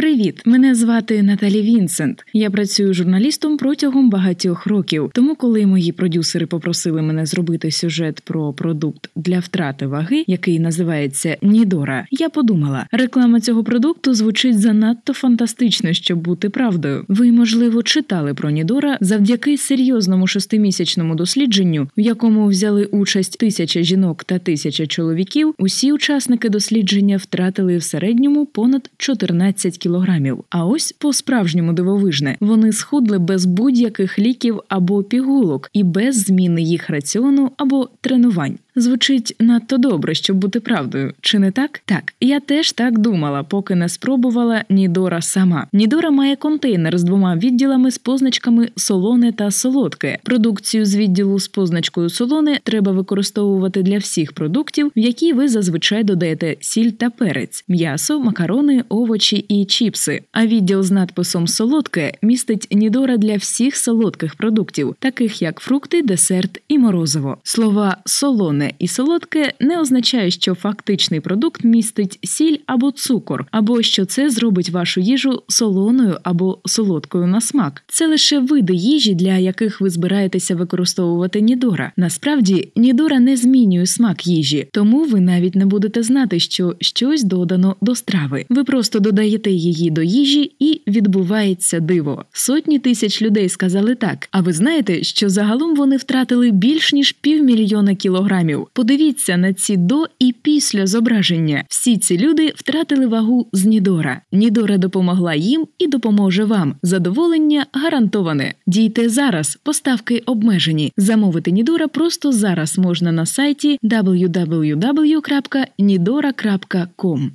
Привіт, мене звати Наталі Вінсент. Я працюю журналістом протягом багатьох років. Тому, коли мої продюсери попросили мене зробити сюжет про продукт для втрати ваги, який називається Нідора, я подумала, реклама цього продукту звучить занадто фантастично, щоб бути правдою. Ви, можливо, читали про Нідора завдяки серйозному шестимісячному дослідженню, в якому взяли участь тисяча жінок та тисяча чоловіків. Усі учасники дослідження втратили в середньому понад 14 кілограмів кілограмів. А ось по справжньому дивовижне вони схудли без будь-яких ліків або пігулок і без зміни їх раціону або тренувань. Звучить надто добре, щоб бути правдою, чи не так? Так, я теж так думала, поки не спробувала Нідора сама. Нідора має контейнер з двома відділами з позначками солоне та солодке. Продукцію з відділу з позначкою солоне треба використовувати для всіх продуктів, в які ви зазвичай додаєте сіль та перець, м'ясо, макарони, овочі і чіпси. А відділ з надписом солодке містить Нідора для всіх солодких продуктів, таких як фрукти, десерт і морозиво. Слова солоне і солодке не означає, що фактичний продукт містить сіль або цукор, або що це зробить вашу їжу солоною або солодкою на смак. Це лише види їжі, для яких ви збираєтеся використовувати Нідора. Насправді Нідора не змінює смак їжі, тому ви навіть не будете знати, що щось додано до страви. Ви просто додаєте її до їжі і відбувається диво. Сотні тисяч людей сказали так. А ви знаєте, що загалом вони втратили більш ніж півмільйона кілограмів. Подивіться на ці до і після зображення. Всі ці люди втратили вагу з Нідора. Нідора допомогла їм і допоможе вам. Задоволення гарантоване. Дійте зараз, поставки обмежені. Замовити Нідора просто зараз можна на сайті www.nidora.com.